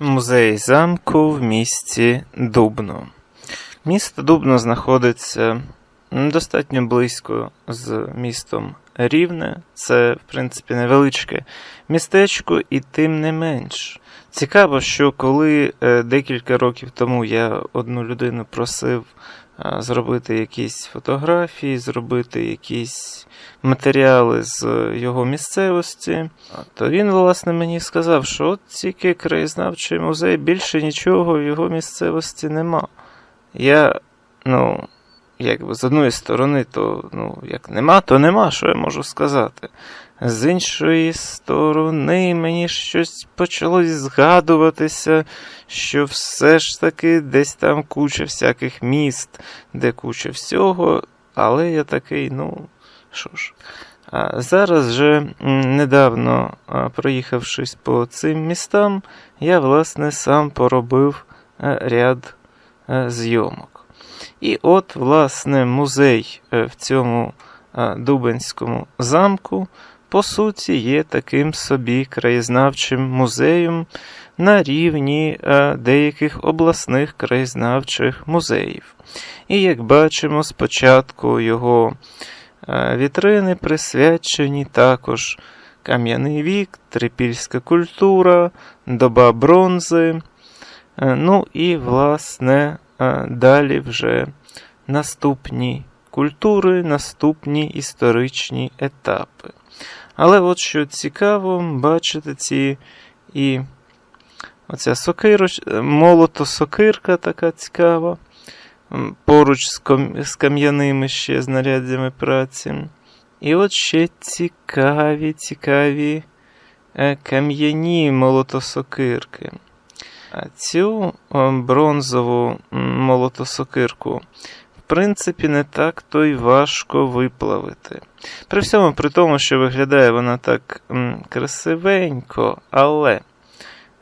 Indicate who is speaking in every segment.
Speaker 1: Музей замку в місті Дубно. Місто Дубно знаходиться достатньо близько з містом Рівне. Це, в принципі, невеличке містечко, і тим не менш. Цікаво, що коли е, декілька років тому я одну людину просив зробити якісь фотографії, зробити якісь матеріали з його місцевості, то він, власне, мені сказав, що от тільки краєзнавчий музей, більше нічого в його місцевості нема. Я, ну, якби з одної сторони, то ну, як нема, то нема, що я можу сказати. З іншої сторони, мені щось почало згадуватися, що все ж таки десь там куча всяких міст, де куча всього, але я такий, ну, що ж. А зараз же недавно проїхавшись по цим містам, я власне сам поробив е, ряд е, зйомок. І от, власне, музей е, в цьому Дубенському замку, по суті, є таким собі краєзнавчим музеєм на рівні е, деяких обласних краєзнавчих музеїв. І як бачимо, спочатку його е, вітрини присвячені також кам'яний вік, трипільська культура, доба бронзи. Е, Ну і, власне, далі вже наступні культури, наступні історичні етапи. Але от що цікаво, бачите ці і оця сокироч, молото-сокирка така цікава, поруч з, кам'яними ще знаряддями праці. І от ще цікаві, цікаві е, кам'яні молотосокирки. А цю о, бронзову молотосокирку, в принципі, не так то й важко виплавити. При всьому при тому, що виглядає вона так м, красивенько, але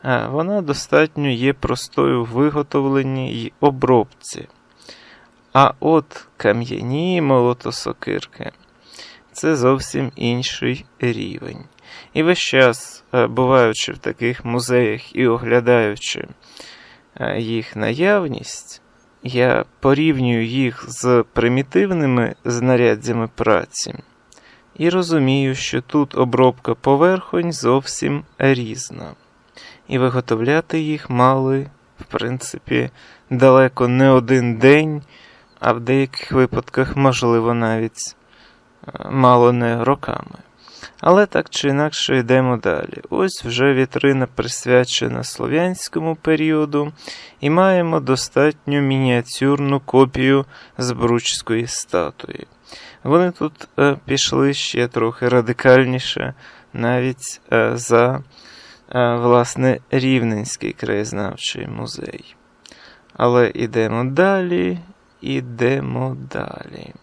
Speaker 1: е, вона достатньо є простою в виготовленні й обробці. А от кам'яні молотосокирки це зовсім інший рівень. І весь час, е, буваючи в таких музеях і оглядаючи е, їх наявність, я порівнюю їх з примітивними знаряддями праці і розумію, що тут обробка поверхонь зовсім різна. І виготовляти їх мали, в принципі, далеко не один день, а в деяких випадках, можливо, навіть е, мало не роками. Але так чи інакше йдемо далі. Ось вже вітрина присвячена слов'янському періоду, і маємо достатньо мініатюрну копію Збручської статуї. Вони тут е, пішли ще трохи радикальніше, навіть е, за е, власне Рівненський краєзнавчий музей. Але йдемо далі, ідемо далі.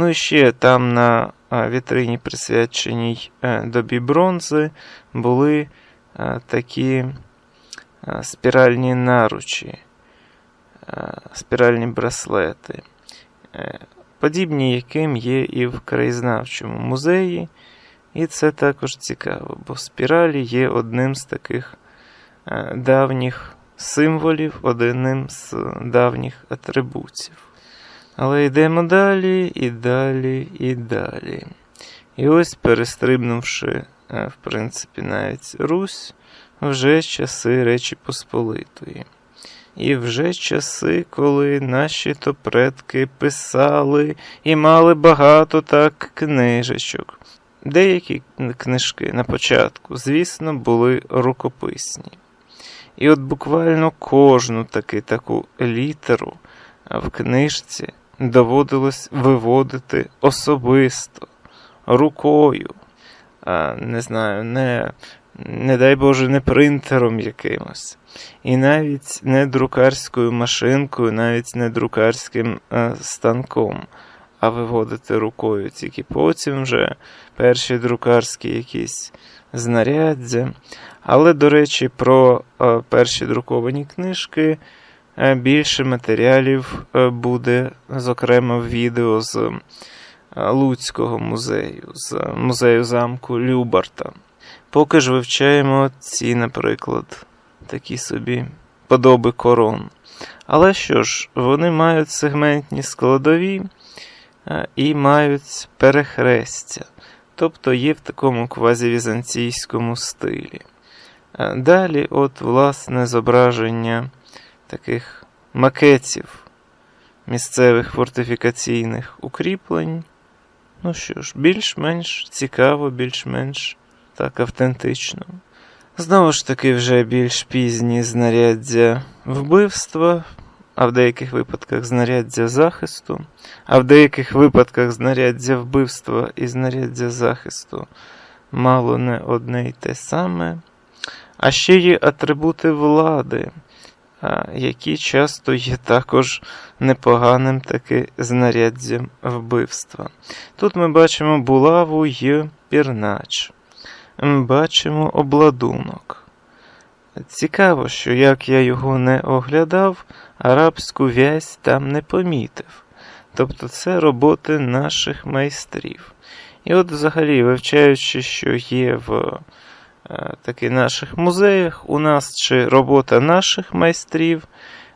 Speaker 1: Ну і ще там на вітрині, присвяченій е, добі бронзи, були е, такі е, спіральні наручі, спіральні браслети, подібні яким є і в краєзнавчому музеї. І це також цікаво, бо спіралі є одним з таких давніх символів, одним з давніх атрибутів. Але йдемо далі, і далі, і далі. І ось, перестрибнувши, е, в принципі, навіть Русь, вже часи Речі Посполитої. І вже часи, коли наші то предки писали і мали багато так книжечок. Деякі книжки на початку, звісно, були рукописні. І от буквально кожну таки таку літеру в книжці доводилось виводити особисто, рукою, а, не знаю, не, не дай Боже, не принтером якимось. І навіть не друкарською машинкою, навіть не друкарським е, станком, а виводити рукою. Тільки потім вже перші друкарські якісь знаряддя. Але, до речі, про е, перші друковані книжки. Е, Більше матеріалів е, буде, зокрема, в відео з е, Луцького музею, з музею замку Любарта. Поки ж вивчаємо ці, наприклад, такі собі подоби корон. Але що ж, вони мають сегментні складові і мають перехрестя, тобто є в такому квазівізантійському стилі. Далі, от, власне, зображення таких макетів місцевих фортифікаційних укріплень. Ну що ж, більш-менш цікаво, більш-менш так автентично. Знову ж таки, вже більш пізні знаряддя вбивства, а в деяких випадках знаряддя захисту, а в деяких випадках знаряддя вбивства і знаряддя захисту мало не одне й те саме. А ще є атрибути влади, які часто є також непоганим таки знаряддям вбивства. Тут ми бачимо булаву й пірнач. Бачимо обладунок. Цікаво, що як я його не оглядав, арабську вязь там не помітив. Тобто це роботи наших майстрів. І от взагалі, вивчаючи, що є в таки наших музеях, у нас чи робота наших майстрів,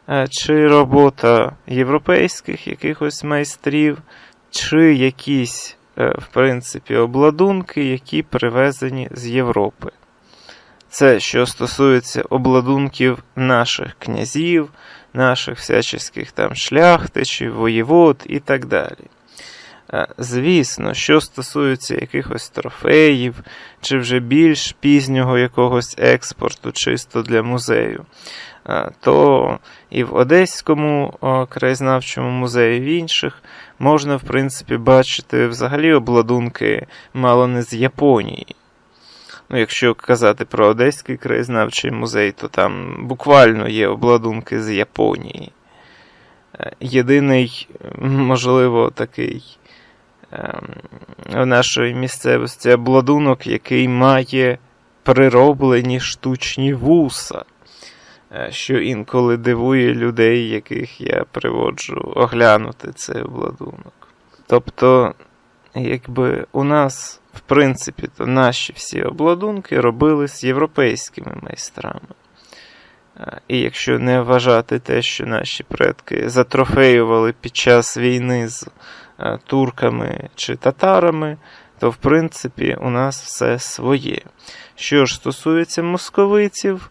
Speaker 1: е, чи робота європейських якихось майстрів, чи якісь, е, в принципі, обладунки, які привезені з Європи. Це що стосується обладунків наших князів, наших всяческих там шляхтичів, воєвод і так далі. Е, Звісно, що стосується якихось трофеїв, чи вже більш пізнього якогось експорту, чисто для музею, е, то і в Одеському краєзнавчому музеї, і в інших можна, в принципі, бачити взагалі обладунки мало не з Японії. Ну, якщо казати про Одеський краєзнавчий музей, то там буквально є обладунки з Японії. Е, Єдиний, можливо, такий в нашої місцевості обладунок, який має прироблені штучні вуса, е, що інколи дивує людей, яких я приводжу оглянути цей обладунок. Тобто, якби у нас, в принципі, то наші всі обладунки робились європейськими майстрами. Е, І якщо не вважати те, що наші предки затрофеювали під час війни з турками чи татарами, то в принципі у нас все своє. Що ж стосується московиців,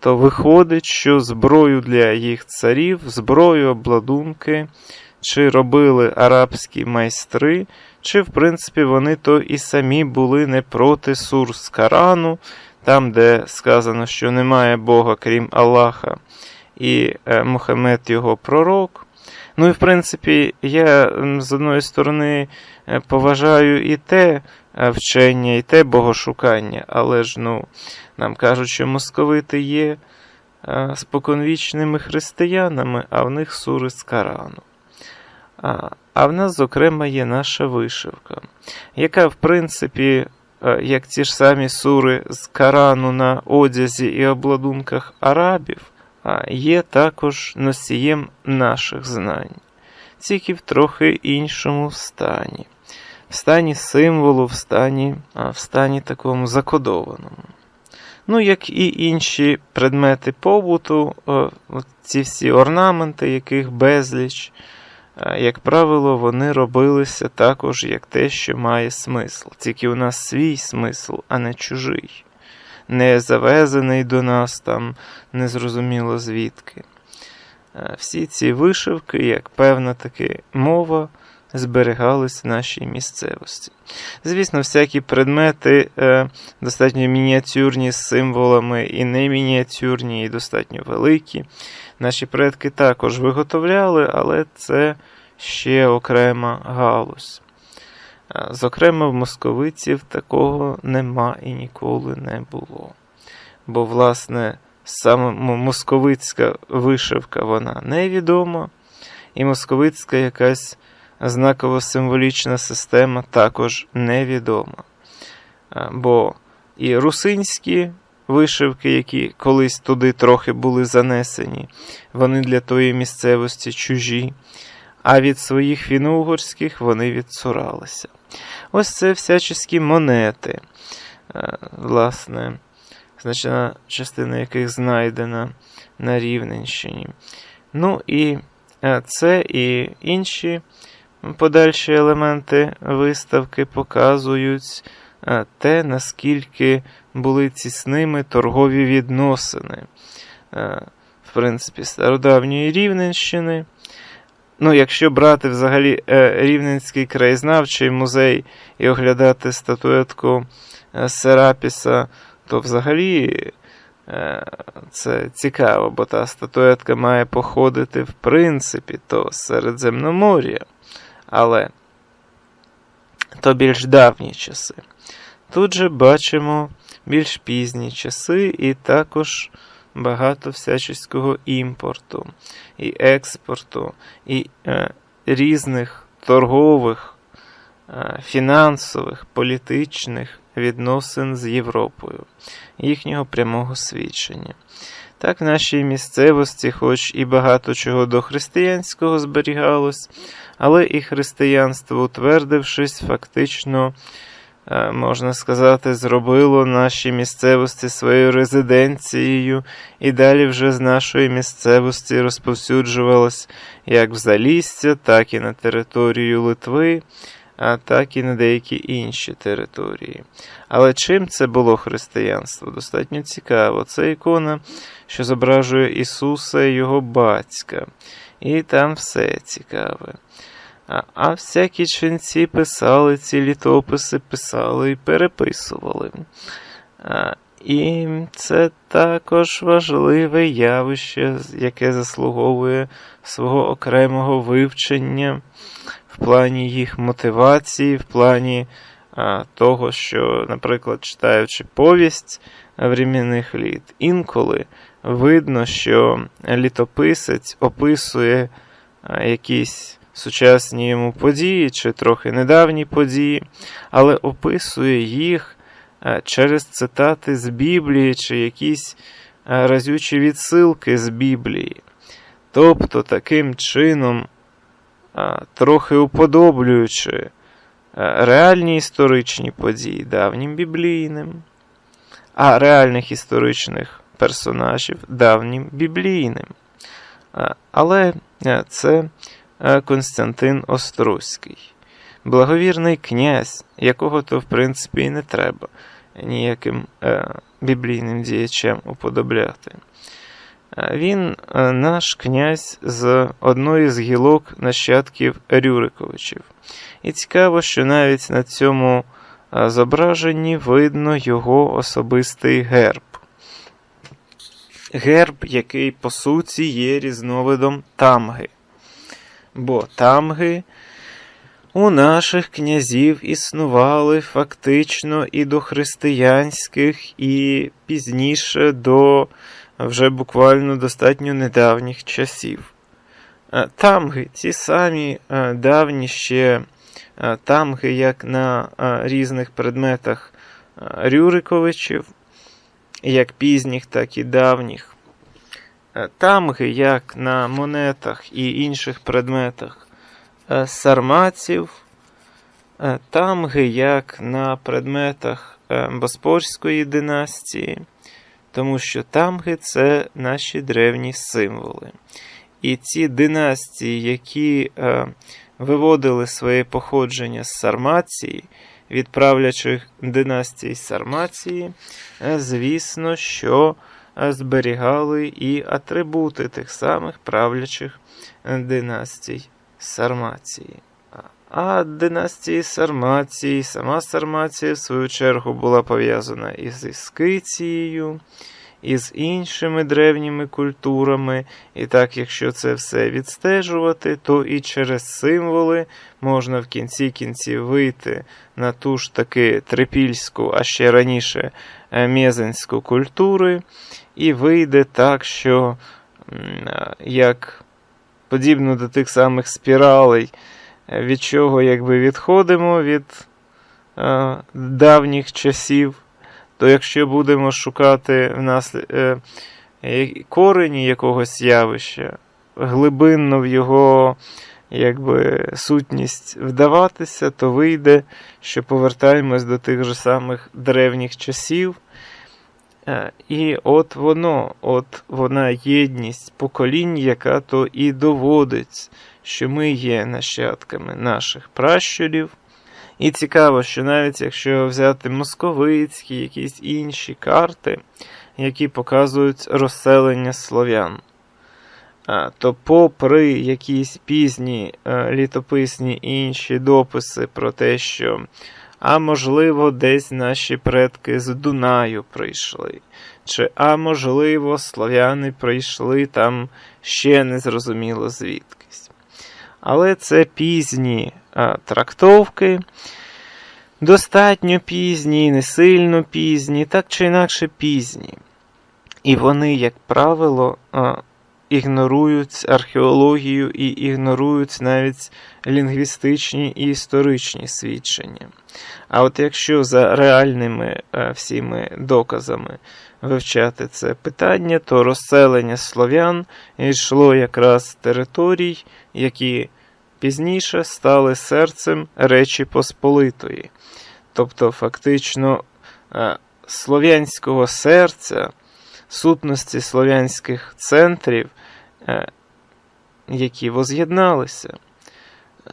Speaker 1: то виходить, що зброю для їх царів, зброю, обладунки, чи робили арабські майстри, чи, в принципі, вони то і самі були не проти сурс Корану, там, де сказано, що немає Бога, крім Аллаха, і е, Мухаммед його пророк. Ну і в принципі, я з одної сторони е, поважаю і те е, вчення, і те богошукання, але ж ну, нам кажуть, що московити є е, споконвічними християнами, а в них сури з Корану. А, а в нас, зокрема, є наша вишивка, яка, в принципі, як ті ж самі сури з Корану на одязі і обладунках арабів, а є також носієм наших знань, тільки в трохи іншому стані, в стані символу, в стані, а, в стані такому закодованому. Ну, як і інші предмети побуту, ці всі орнаменти, яких безліч, як правило, вони робилися також як те, що має смисл. Тільки у нас свій смисл, а не чужий, не завезений до нас там незрозуміло звідки. Е, Всі ці вишивки, як певна таки мова, зберігались в нашій місцевості. Звісно, всякі предмети е, достатньо мініатюрні з символами і не мініатюрні, і достатньо великі. Наші предки також виготовляли, але це ще окрема галузь. Зокрема, в московиців такого нема і ніколи не було. Бо, власне, саме московицька вишивка вона невідома, і московицька якась знаково-символічна система також невідома. Бо і русинські вишивки, які колись туди трохи були занесені, вони для тої місцевості чужі, а від своїх фіно-угорських вони відцуралися. Ось це всячески монети. Е, Власне, значна частина яких знайдена на Рівненщині. Ну і е, це і інші подальші елементи виставки показують е, те, наскільки були тісними торгові відносини, в принципі, стародавньої Рівненщини. Ну, якщо брати взагалі е, Рівненський краєзнавчий музей і оглядати статуетку е, Серапіса, то взагалі е, це цікаво, бо та статуетка має походити, в принципі, то з Середземномор'я, але то більш давні часи. Тут же бачимо більш пізні часи і також багато всяческого імпорту і експорту, і е, різних торгових, е, фінансових, політичних відносин з Європою, їхнього прямого свідчення. Так, в нашій місцевості, хоч і багато чого до християнського зберігалось, але і християнство, утвердившись, фактично можна сказати, зробило наші місцевості своєю резиденцією, і далі вже з нашої місцевості розповсюджувалось як в Залісся, так і на територію Литви, а так і на деякі інші території. Але чим це було християнство? Достатньо цікаво. Це ікона, що зображує Ісуса і його батька. І там все цікаве. А, а всякі ченці писали ці літописи, писали і переписували. А, І це також важливе явище, яке заслуговує свого окремого вивчення в плані їх мотивації, в плані а, того, що, наприклад, читаючи повість времінних літ, інколи видно, що літописець описує якісь сучасні йому події чи трохи недавні події, але описує їх е, через цитати з Біблії чи якісь е, разючі відсилки з Біблії. Тобто, таким чином, е, трохи уподоблюючи реальні історичні події давнім біблійним, а реальних історичних персонажів давнім біблійним. Але це а Константин Острозький, благовірний князь, якого то, в принципі, і не треба ніяким е, біблійним діячем уподобляти. Він е, наш князь з одної з гілок нащадків Рюриковичів. І цікаво, що навіть на цьому е, зображенні видно його особистий герб. Герб, який, по суті, є різновидом тамги бо тамги у наших князів існували фактично і до християнських, і пізніше до вже буквально достатньо недавніх часів. Е, тамги, ті самі е, давні ще е, тамги, як на різних предметах Рюриковичів, як пізніх, так і давніх. Е, тамги, як на монетах і інших предметах е, сарматів, е, тамги, як на предметах Боспорської династії, тому що тамги це наші древні символи. І ці династії, які виводили своє походження з Сармації, від правлячих династій Сармації, звісно, що зберігали і атрибути тих самих правлячих династій Сармації. А династії Сармації, сама Сармація, в свою чергу, була пов'язана із Іскицією, і з іншими древніми культурами. І так, якщо це все відстежувати, то і через символи можна в кінці кінців вийти на ту ж таки трипільську, а ще раніше е, мезенську культури, і вийде так, що як подібно до тих самих спіралей, е, від чого якби відходимо від е, давніх часів, то якщо будемо шукати в нас е, корені якогось явища, глибинно в його якби, сутність вдаватися, то вийде, що повертаємось до тих же самих древніх часів. Е, І от воно, от вона єдність поколінь, яка то і доводить, що ми є нащадками наших пращурів. І цікаво, що навіть якщо взяти московицькі, якісь інші карти, які показують розселення слов'ян, то, попри якісь пізні е, літописні і інші дописи про те, що, а можливо, десь наші предки з Дунаю прийшли, чи а можливо, слов'яни прийшли там ще незрозуміло звідкись. Але це пізні а, трактовки, достатньо пізні, не сильно пізні, так чи інакше пізні. І вони, як правило, ігнорують археологію і ігнорують навіть лінгвістичні і історичні свідчення. А от якщо за реальними всіми доказами вивчати це питання, то розселення слов'ян йшло якраз з територій, які пізніше стали серцем Речі Посполитої. Тобто, фактично, слов'янського серця сутності слов'янських центрів, е, які воз'єдналися.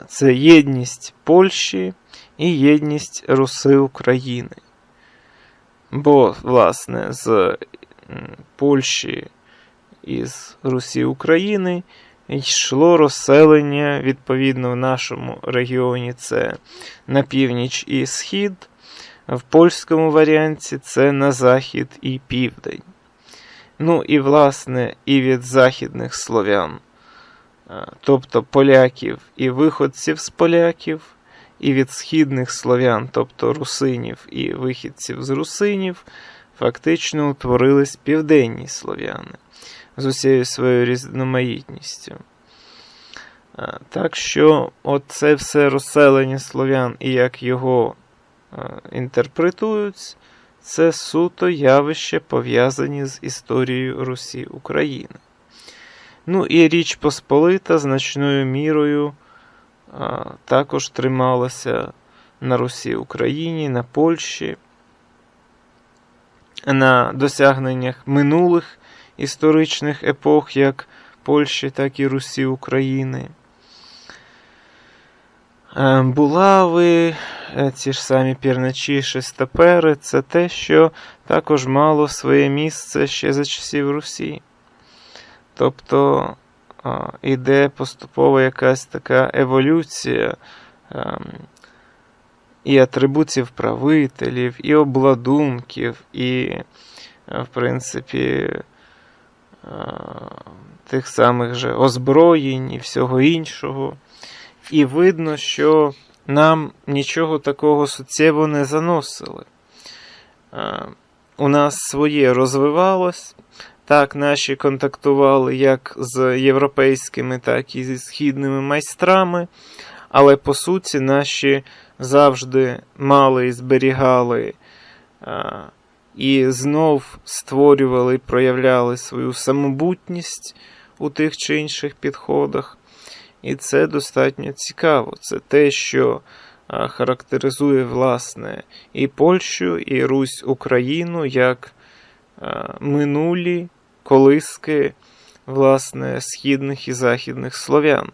Speaker 1: Це єдність Польщі і єдність Руси України. Бо, власне, з Польщі і з Русі України йшло розселення, відповідно, в нашому регіоні це на північ і схід, в польському варіанті це на захід і південь. Ну і, власне, і від західних слов'ян, тобто поляків і виходців з поляків, і від східних слов'ян, тобто русинів і вихідців з русинів, фактично утворились південні слов'яни з усією своєю різноманітністю. Так що, оце все розселення слов'ян і як його інтерпретують, це суто явище пов'язані з історією Русі України. Ну і Річ Посполита значною мірою також трималася на Русі Україні, на Польщі, на досягненнях минулих історичних епох, як Польщі, так і Русі України. Е, булави, е, ці ж самі пірначі, шестопери це те, що також мало своє місце ще за часів Русі. Тобто йде поступово якась така еволюція ем, і атрибутів правителів, і обладунків, і, е, в принципі, тих самих же озброєнь і всього іншого. І видно, що нам нічого такого суттєво не заносили. У нас своє розвивалось. Так, наші контактували як з європейськими, так і зі східними майстрами, але по суті наші завжди мали і зберігали і знов створювали і проявляли свою самобутність у тих чи інших підходах. І це достатньо цікаво. Це те, що характеризує власне і Польщу, і Русь Україну як минулі колиски власне, східних і західних слов'ян.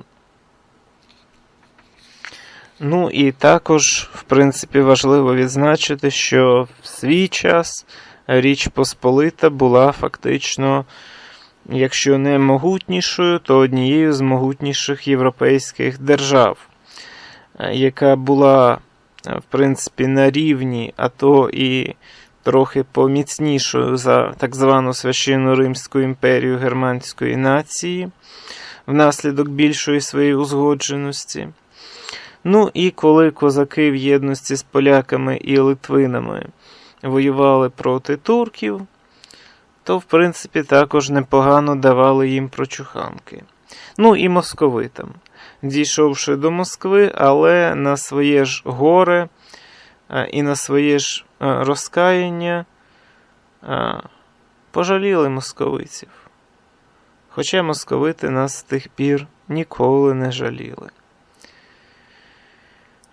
Speaker 1: Ну і також, в принципі, важливо відзначити, що в свій час Річ Посполита була фактично якщо не могутнішою, то однією з могутніших європейських держав, е, яка була, е, в принципі, на рівні, а то і трохи поміцнішою за так звану священну Римську імперію германської нації, внаслідок більшої своєї узгодженості. Ну і коли козаки в єдності з поляками і литвинами воювали проти турків то, в принципі, також непогано давали їм прочуханки. Ну і московитам, дійшовши до Москви, але на своє ж горе і на своє ж розкаяння пожаліли московитів. Хоча московити нас з тих пір ніколи не жаліли.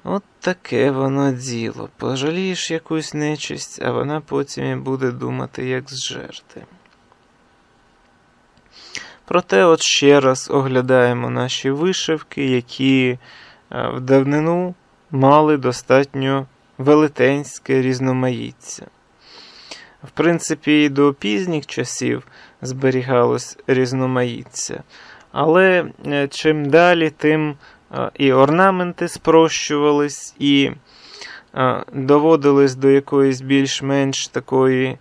Speaker 1: От таке воно діло. Пожалієш якусь нечисть, а вона потім і буде думати, як зжерти. Проте, от ще раз оглядаємо наші вишивки, які в давнину мали достатньо велетенське різноманіття. В принципі, і до пізніх часів зберігалось різноманіття. Але е, чим далі, тим е, і орнаменти спрощувались, і е, доводились до якоїсь більш-менш такої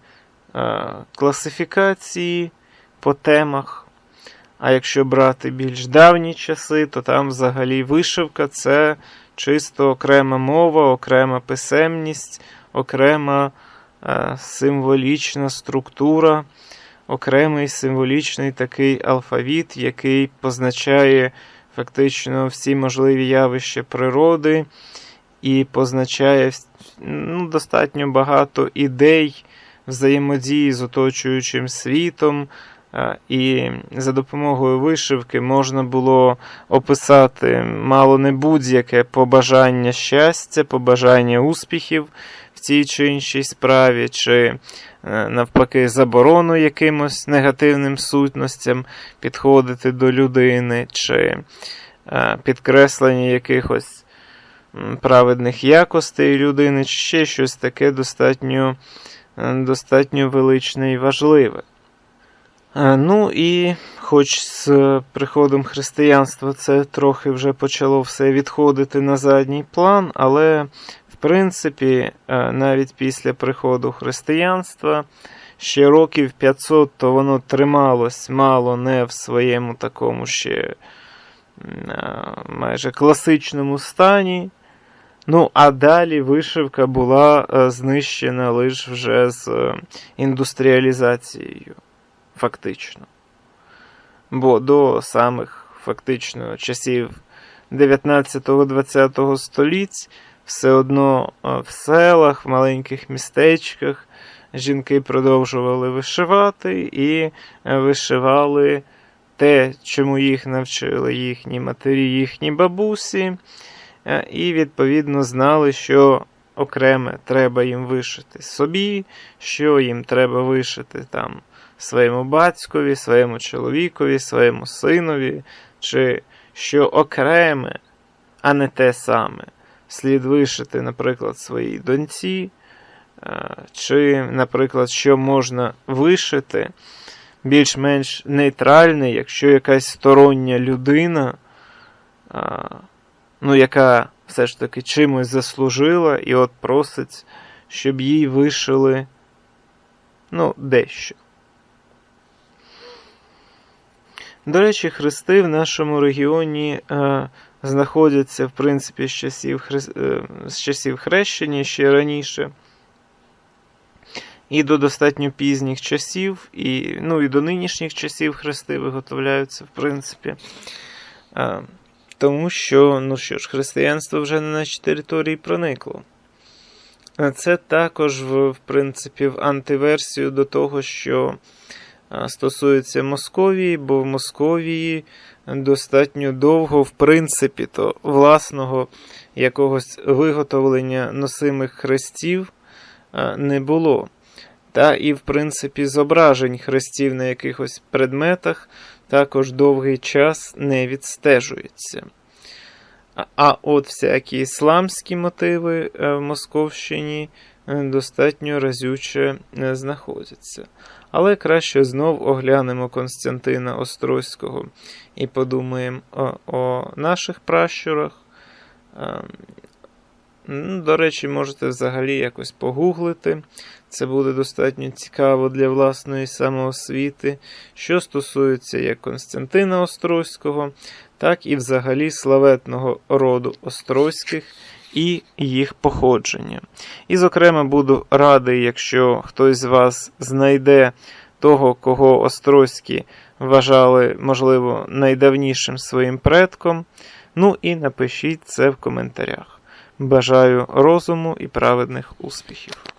Speaker 1: класифікації по темах. А якщо брати більш давні часи, то там взагалі вишивка це чисто окрема мова, окрема писемність, окрема символічна структура окремий символічний такий алфавіт, який позначає фактично всі можливі явища природи і позначає ну, достатньо багато ідей взаємодії з оточуючим світом. І за допомогою вишивки можна було описати мало не будь-яке побажання щастя, побажання успіхів в цій чи іншій справі, чи Е, навпаки, заборону якимось негативним сутностям підходити до людини, чи е, підкреслення якихось праведних якостей людини, чи ще щось таке достатньо, е, достатньо величне і важливе. Ну і хоч з приходом християнства це трохи вже почало все відходити на задній план, але в принципі, е, навіть після приходу християнства ще років 500, то воно трималось мало не в своєму такому ще е, майже класичному стані. Ну, а далі вишивка була е, знищена лише вже з індустріалізацією, фактично. Бо до самих фактично часів 19-20 століть все одно в селах, в маленьких містечках жінки продовжували вишивати і е, вишивали те, чому їх навчили їхні матері, їхні бабусі, е, і, відповідно, знали, що окреме треба їм вишити собі, що їм треба вишити там своєму батькові, своєму чоловікові, своєму синові, чи що окреме, а не те саме слід вишити, наприклад, своїй доньці, е, чи, наприклад, що можна вишити більш-менш нейтральний, якщо якась стороння людина, е, ну, яка все ж таки чимось заслужила, і от просить, щоб їй вишили ну, дещо. До речі, хрести в нашому регіоні е, знаходяться, в принципі, з часів хри... Е, з часів хрещення ще раніше. І до достатньо пізніх часів, і ну, і до нинішніх часів хрести виготовляються, в принципі. А, Тому що, ну що ж, християнство вже на нашій території проникло. Це також, в, в принципі, в антиверсію до того, що стосується Московії, бо в Московії достатньо довго, в принципі, то власного якогось виготовлення носимих хрестів не було. Та і, в принципі, зображень хрестів на якихось предметах також довгий час не відстежується. А от всякі ісламські мотиви е, в Московщині достатньо разюче е, знаходяться. Але краще знов оглянемо Константина Острозького і подумаємо о, о наших пращурах. Ем, до речі, можете взагалі якось погуглити. Це буде достатньо цікаво для власної самоосвіти, що стосується як Константина Острозького, так і взагалі славетного роду Острозьких і їх походження. І, зокрема, буду радий, якщо хтось з вас знайде того, кого Острозькі вважали, можливо, найдавнішим своїм предком. Ну і напишіть це в коментарях. Бажаю розуму і праведних успіхів!